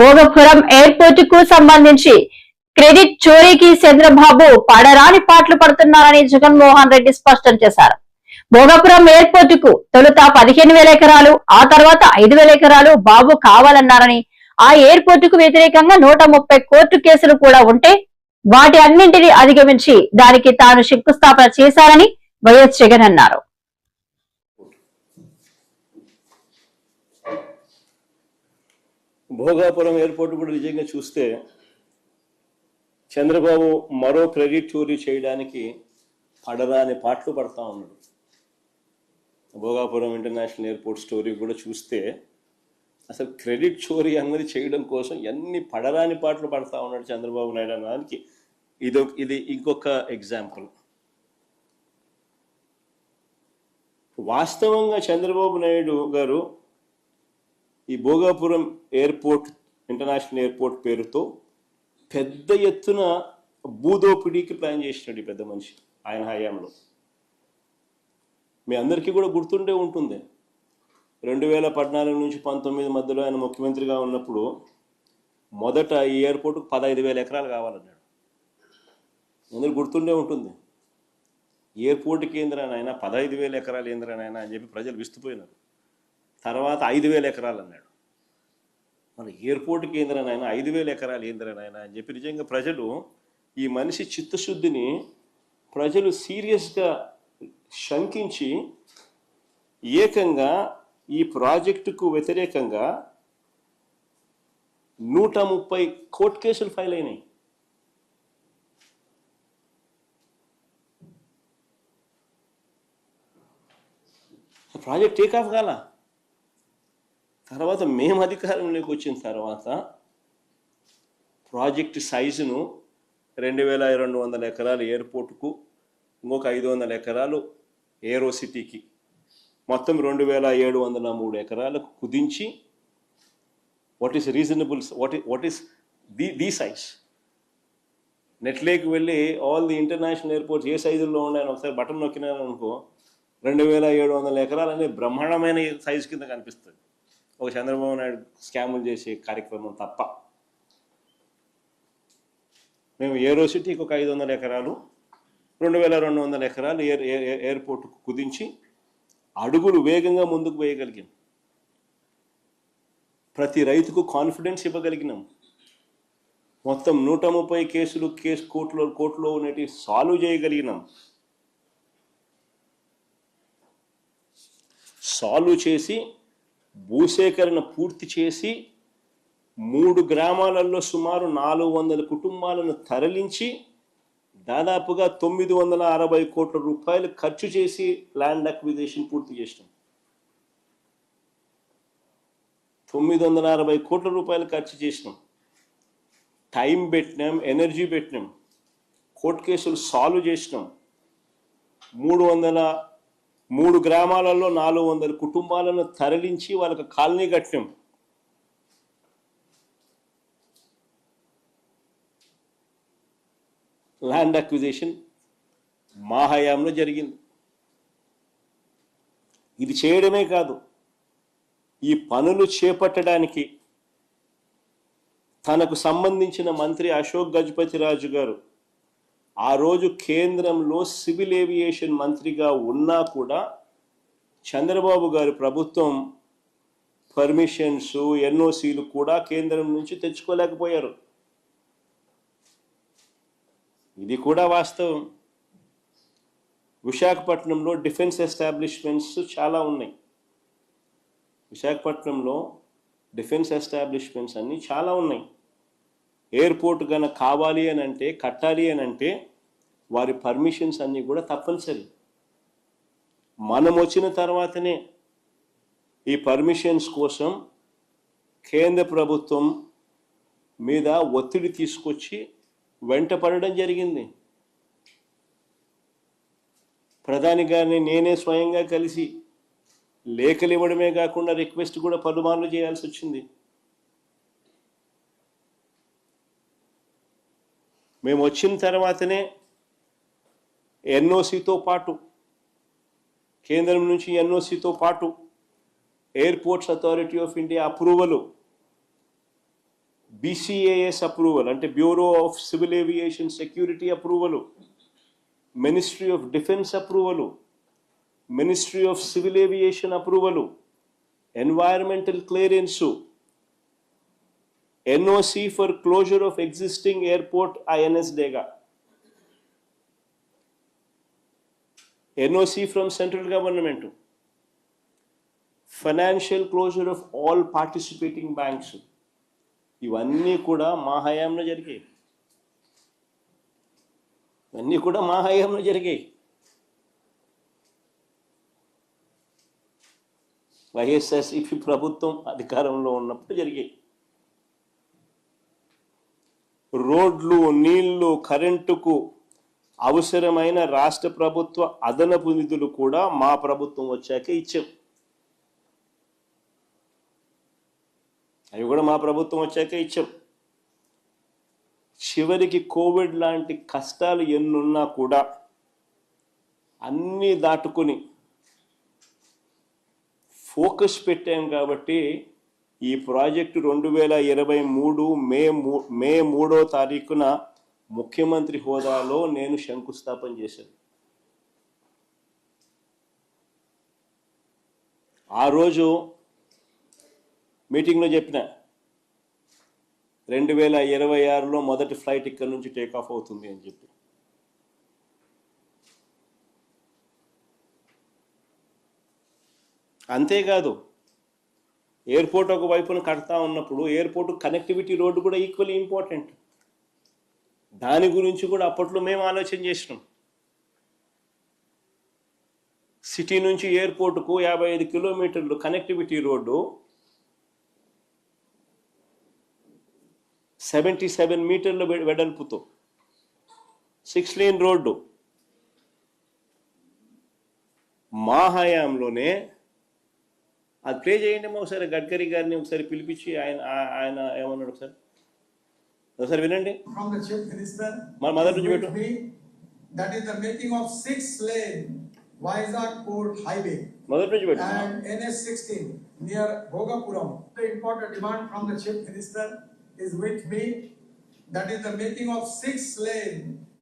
భోగపురం ఎయిర్పోర్ట్కు సంబంధించి క్రెడిట్ చోరీకి చంద్రబాబు పడరాని పాటలు పడుతున్నారని జగన్మోహన్ రెడ్డి స్పష్టం చేశారు. భోగపురం ఎయిర్పోర్ట్కు తొలుత పదిహేను వేల ఎకరాలు ఆ తర్వాత ఐదు వేల ఎకరాలు బాబు కావాలన్నారని ఆ ఎయిర్పోర్ట్కు వ్యతిరేకంగా నూట ముప్పై కోర్టు కేసులు కూడా ఉంటే వాటి అన్నింటినీ అధిగమించి దానికి తాను శంకుస్థాపన చేశారని వైఎస్ జగన్ అన్నారు. భోగాపురం ఎయిర్పోర్ట్ కూడా నిజంగా చూస్తే చంద్రబాబు మరో క్రెడిట్ చోరీ చేయడానికి పడరాని పాటలు పడతా ఉన్నాడు. భోగాపురం ఇంటర్నేషనల్ ఎయిర్పోర్ట్ స్టోరీ కూడా చూస్తే అసలు క్రెడిట్ చోరీ అన్నది చేయడం కోసం ఎన్ని పడరాని పాటలు పడతా ఉన్నాడు చంద్రబాబు నాయుడు అన్నదానికి. ఇది ఇది ఇంకొక ఎగ్జాంపుల్. వాస్తవంగా చంద్రబాబు నాయుడు గారు ఈ భోగాపురం ఎయిర్పోర్ట్ ఇంటర్నేషనల్ ఎయిర్పోర్ట్ పేరుతో పెద్ద ఎత్తున భూదోపిడీకి ప్లాన్ చేసినాడు ఈ పెద్ద మనిషి ఆయన హయాంలో. మీ అందరికీ కూడా గుర్తుండే ఉంటుంది. రెండు వేల పద్నాలుగు నుంచి పంతొమ్మిది మధ్యలో ఆయన ముఖ్యమంత్రిగా ఉన్నప్పుడు మొదట ఈ ఎయిర్పోర్ట్కు పదహైదు వేల ఎకరాలు కావాలన్నాడు. అందరికి గుర్తుండే ఉంటుంది. ఎయిర్పోర్ట్ కేంద్రానైనా పదహైదు వేల ఎకరాలు ఏంద్రానైనా అని చెప్పి ప్రజలు విస్తుపోయినారు. తర్వాత ఐదు వేల ఎకరాలు అన్నాడు. మన ఎయిర్పోర్ట్ కేంద్రానైనా ఐదు వేల ఎకరాలు ఏంద్రనైనా అని చెప్పి నిజంగా ప్రజలు ఈ మనిషి చిత్తశుద్ధిని ప్రజలు సీరియస్గా శంకించి ఏకంగా ఈ ప్రాజెక్టుకు వ్యతిరేకంగా నూట ముప్పై కోర్టు కేసులు ఫైల్ అయినాయి. ప్రాజెక్ట్ టేక్ ఆఫ్ కాలా? తర్వాత మేము అధికారంలోకి వచ్చిన తర్వాత ప్రాజెక్ట్ సైజును రెండు వేల రెండు వందల ఎకరాలు ఎయిర్పోర్ట్కు ఇంకొక ఐదు వందల ఎకరాలు ఏరో సిటీకి మొత్తం రెండు వేల ఏడు వందల మూడు ఎకరాలకు కుదించి what is reasonable what what is the the size నెట్లేకి వెళ్ళి ఆల్ ది ఇంటర్నేషనల్ ఎయిర్పోర్ట్స్ ఏ సైజుల్లో ఉన్నాయని ఒకసారి బటన్ నొక్కినాను అనుకో రెండు వేల ఏడు వందల ఎకరాలు అనేది బ్రహ్మాండమైన సైజు కింద కనిపిస్తుంది. ఒక చంద్రబాబు నాయుడు స్కాములు చేసే కార్యక్రమం తప్ప మేము ఏరో సిటీకి ఒక ఐదు వందల ఎకరాలు రెండు వేల రెండు వందల ఎకరాలు ఎయిర్ ఎయిర్- ఎయిర్పోర్ట్కు కుదించి అడుగులు వేగంగా ముందుకు వేయగలిగాం. ప్రతి రైతుకు కాన్ఫిడెన్స్ ఇవ్వగలిగినాం. మొత్తం నూట ముప్పై కేసులు కేసు కోర్టులో కోర్టులో ఉన్నటి సాల్వ్ చేయగలిగినాం. సాల్వ్ చేసి భూసేకరణ పూర్తి చేసి మూడు గ్రామాలలో సుమారు నాలుగు వందల కుటుంబాలను తరలించి దాదాపుగా తొమ్మిది వందల అరవై కోట్ల రూపాయలు ఖర్చు చేసి ల్యాండ్ అక్విజేషన్ పూర్తి చేసినాం. తొమ్మిది వందల అరవై కోట్ల రూపాయలు ఖర్చు చేసినాం. టైం పెట్టినాం ఎనర్జీ పెట్టినాం కోర్టు కేసులు సాల్వ్ చేసినాం. మూడు వందల మూడు గ్రామాలలో నాలుగు వందల కుటుంబాలను తరలించి వాళ్ళకి కాలనీ కట్టినాం ల్యాండ్ అక్విజిషన్ మా హయాంలో జరిగింది. ఇది చేయడమే కాదు ఈ పనులు చేపట్టడానికి తనకు సంబంధించిన మంత్రి అశోక్ గజపతి రాజు గారు ఆ రోజు కేంద్రంలో సివిల్ ఏవియేషన్ మంత్రిగా ఉన్నా కూడా చంద్రబాబు గారి ప్రభుత్వం పర్మిషన్స్ ఎన్ఓసీలు కూడా కేంద్రం నుంచి తెచ్చుకోలేకపోయారు. ఇది కూడా వాస్తవం. విశాఖపట్నంలో డిఫెన్స్ ఎస్టాబ్లిష్మెంట్స్ చాలా ఉన్నాయి. విశాఖపట్నంలో డిఫెన్స్ ఎస్టాబ్లిష్మెంట్స్ అన్నీ చాలా ఉన్నాయి. ఎయిర్పోర్ట్ గన కావాలి అని అంటే కట్టాలి అని అంటే వారి పర్మిషన్స్ అన్నీ కూడా తప్పనిసరి. మనం వచ్చిన తర్వాతనే ఈ పర్మిషన్స్ కోసం కేంద్ర ప్రభుత్వం మీద ఒత్తిడి తీసుకొచ్చి వెంట పడడం జరిగింది. ప్రధాని గారిని నేనే స్వయంగా కలిసి లేఖలు ఇవ్వడమే కాకుండా రిక్వెస్ట్ కూడా పలుమార్లు చేయాల్సి వచ్చింది. మేము వచ్చిన తర్వాతనే ఎన్ఓసితో పాటు కేంద్రం నుంచి ఎన్ఓసితో పాటు airports authority of India approval BCAS approval అంటే bureau of civil aviation security approval ministry of defence approval ministry of civil aviation approval environmental clearance NOC for closure of existing airport INS Dega. NOC from central government. Financial closure of all participating banks. ఇవన్నీ కూడా మా హయాంలో జరిగాయి. ఇవన్నీ కూడా మా హయాంలో జరిగాయి. వైఎస్ఆర్సీపీ ప్రభుత్వం అధికారంలో ఉన్నప్పుడు జరిగాయి. రోడ్లు నీళ్ళు కరెంటుకు అవసరమైన రాష్ట్ర ప్రభుత్వ అదనపు నిధులు కూడా మా ప్రభుత్వం వచ్చాక ఇచ్చాం. అవి కూడా మా ప్రభుత్వం వచ్చాక ఇచ్చాం. చివరికి కోవిడ్ లాంటి కష్టాలు ఎన్నున్నా కూడా అన్నీ దాటుకుని ఫోకస్ పెట్టాం కాబట్టి ఈ ప్రాజెక్టు రెండు వేల ఇరవై మూడు మే మూ మే మూడో తారీఖున ముఖ్యమంత్రి హోదాలో నేను శంకుస్థాపన చేశాను. ఆ రోజు మీటింగ్లో చెప్పిన రెండు వేల ఇరవై ఆరులో మొదటి ఫ్లైట్ ఇక్కడ నుంచి టేక్ ఆఫ్ అవుతుంది అని చెప్పి. అంతేకాదు ఎయిర్పోర్ట్ ఒక వైపున కడతా ఉన్నప్పుడు ఎయిర్పోర్ట్ కనెక్టివిటీ రోడ్డు కూడా ఈక్వల్లీ ఇంపార్టెంట్. దాని గురించి కూడా అప్పట్లో మేము ఆలోచన చేసినాం. సిటీ నుంచి ఎయిర్పోర్టుకు యాభై ఐదు కిలోమీటర్లు కనెక్టివిటీ రోడ్డు సెవెంటీ సెవెన్ మీటర్ల వెడల్పుతో. Six lane road. మా హయాంలోనే అది ప్లే చేయండి ఒకసారి గడ్కరీ గారిని ఒకసారి పిలిపించి ఆయన ఆయన ఏమన్నాడు ఒకసారి ఒకసారి వినండి. మన మొదటి నుంచి పెట్టు That is the making of six lane Vizag Port Highway and NS sixteen near Bhogapuram. The important demand from the chief minister is with me. That is the making of six lane